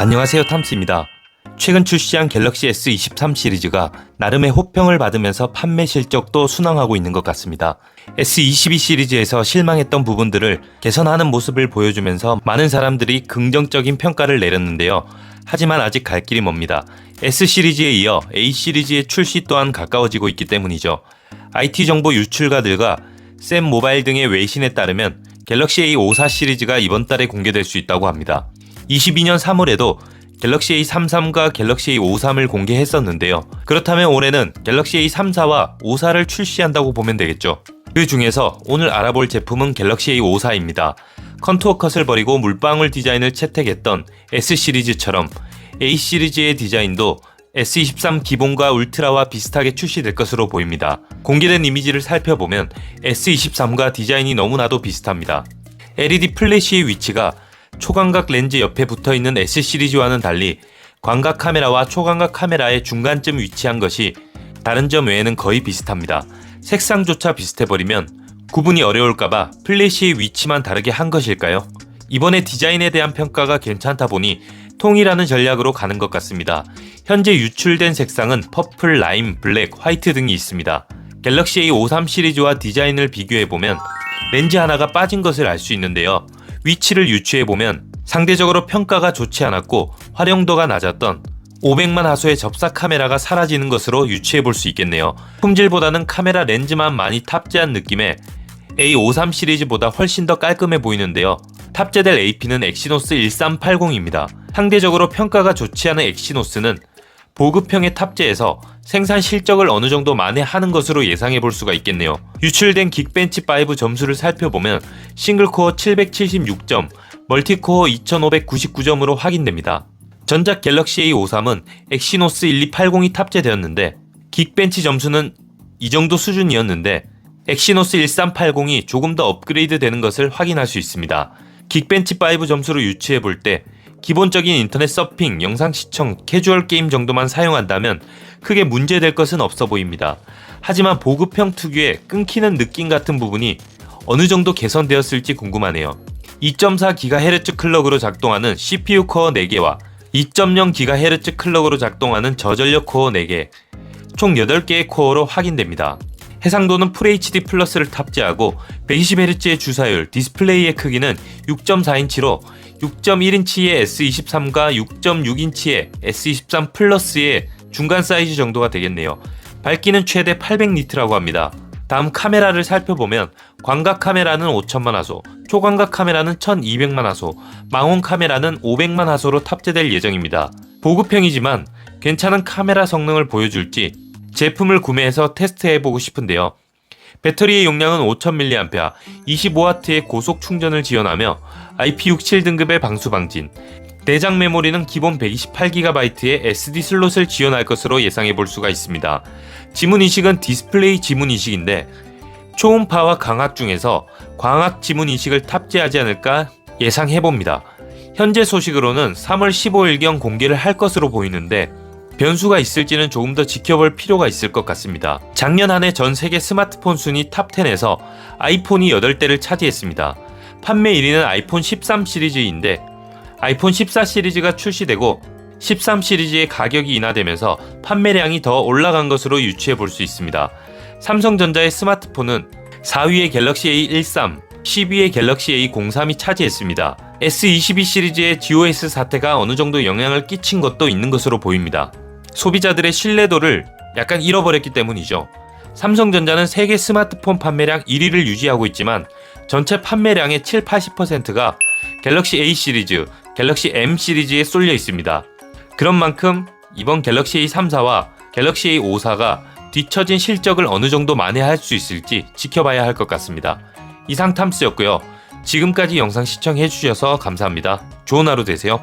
안녕하세요 탐스입니다. 최근 출시한 갤럭시 S23 시리즈가 나름의 호평을 받으면서 판매 실적도 순항하고 있는 것 같습니다. S22 시리즈에서 실망했던 부분들을 개선하는 모습을 보여주면서 많은 사람들이 긍정적인 평가를 내렸는데요. 하지만 아직 갈 길이 멉니다. S 시리즈에 이어 A 시리즈의 출시 또한 가까워지고 있기 때문이죠. IT 정보 유출가들과 샘 모바일 등의 외신에 따르면 갤럭시 A54 시리즈가 이번 달에 공개될 수 있다고 합니다. 22년 3월에도 갤럭시 A33과 갤럭시 A53을 공개했었는데요. 그렇다면 올해는 갤럭시 A34와 54를 출시한다고 보면 되겠죠. 그 중에서 오늘 알아볼 제품은 갤럭시 A54입니다. 컨투어 컷을 버리고 물방울 디자인을 채택했던 S 시리즈처럼 A 시리즈의 디자인도 S23 기본과 울트라와 비슷하게 출시될 것으로 보입니다. 공개된 이미지를 살펴보면 S23과 디자인이 너무나도 비슷합니다. LED 플래시의 위치가 초광각 렌즈 옆에 붙어 있는 S 시리즈와는 달리 광각 카메라와 초광각 카메라의 중간쯤 위치한 것이 다른 점 외에는 거의 비슷합니다. 색상조차 비슷해버리면 구분이 어려울까봐 플래시의 위치만 다르게 한 것일까요? 이번에 디자인에 대한 평가가 괜찮다 보니 통일하는 전략으로 가는 것 같습니다. 현재 유출된 색상은 퍼플, 라임, 블랙, 화이트 등이 있습니다. 갤럭시 A53 시리즈와 디자인을 비교해보면 렌즈 하나가 빠진 것을 알 수 있는데요. 위치를 유추해 보면 상대적으로 평가가 좋지 않았고 활용도가 낮았던 500만 화소의 접사 카메라가 사라지는 것으로 유추해 볼 수 있겠네요. 품질보다는 카메라 렌즈만 많이 탑재한 느낌에 A53 시리즈보다 훨씬 더 깔끔해 보이는데요. 탑재될 AP는 엑시노스 1380입니다. 상대적으로 평가가 좋지 않은 엑시노스는 보급형에 탑재해서 생산 실적을 어느 정도 만회하는 것으로 예상해 볼 수가 있겠네요. 유출된 긱벤치 5 점수를 살펴보면 싱글코어 776점, 멀티코어 2599점으로 확인됩니다. 전작 갤럭시 A53은 엑시노스 12800이 탑재되었는데 긱벤치 점수는 이 정도 수준이었는데 엑시노스 1380이 조금 더 업그레이드 되는 것을 확인할 수 있습니다. 긱벤치5 점수로 유추해 볼 때 기본적인 인터넷 서핑, 영상 시청, 캐주얼 게임 정도만 사용한다면 크게 문제될 것은 없어 보입니다. 하지만 보급형 특유의 끊기는 느낌 같은 부분이 어느 정도 개선되었을지 궁금하네요. 2.4GHz 클럭으로 작동하는 CPU 코어 4개와 2.0GHz 클럭으로 작동하는 저전력 코어 4개, 총 8개의 코어로 확인됩니다. 해상도는 FHD 플러스를 탑재하고 120Hz의 주사율, 디스플레이의 크기는 6.4인치로 6.1인치의 S23과 6.6인치의 S23 플러스의 중간 사이즈 정도가 되겠네요. 밝기는 최대 800니트라고 합니다. 다음 카메라를 살펴보면 광각 카메라는 5천만 화소, 초광각 카메라는 1200만 화소, 망원 카메라는 500만 화소로 탑재될 예정입니다. 보급형이지만 괜찮은 카메라 성능을 보여줄지 제품을 구매해서 테스트해보고 싶은데요. 배터리의 용량은 5000mAh, 25W의 고속 충전을 지원하며 IP67 등급의 방수 방진, 내장 메모리는 기본 128GB의 SD 슬롯을 지원할 것으로 예상해 볼 수가 있습니다. 지문 인식은 디스플레이 지문 인식인데 초음파와 광학 중에서 광학 지문 인식을 탑재하지 않을까 예상해 봅니다. 현재 소식으로는 3월 15일경 공개를 할 것으로 보이는데 변수가 있을지는 조금 더 지켜볼 필요가 있을 것 같습니다. 작년 한 해 전 세계 스마트폰 순위 탑10에서 아이폰이 8대를 차지했습니다. 판매 1위는 아이폰 13 시리즈인데 아이폰 14 시리즈가 출시되고 13 시리즈의 가격이 인하되면서 판매량이 더 올라간 것으로 유추해 볼 수 있습니다. 삼성전자의 스마트폰은 4위의 갤럭시 A13, 10위의 갤럭시 A03이 차지했습니다. S22 시리즈의 GOS 사태가 어느 정도 영향을 끼친 것도 있는 것으로 보입니다. 소비자들의 신뢰도를 약간 잃어버렸기 때문이죠. 삼성전자는 세계 스마트폰 판매량 1위를 유지하고 있지만 전체 판매량의 7, 80%가 갤럭시 A 시리즈, 갤럭시 M 시리즈에 쏠려 있습니다. 그런 만큼 이번 갤럭시 A34와 갤럭시 A54가 뒤처진 실적을 어느 정도 만회할 수 있을지 지켜봐야 할 것 같습니다. 이상 탐스였고요. 지금까지 영상 시청해 주셔서 감사합니다. 좋은 하루 되세요.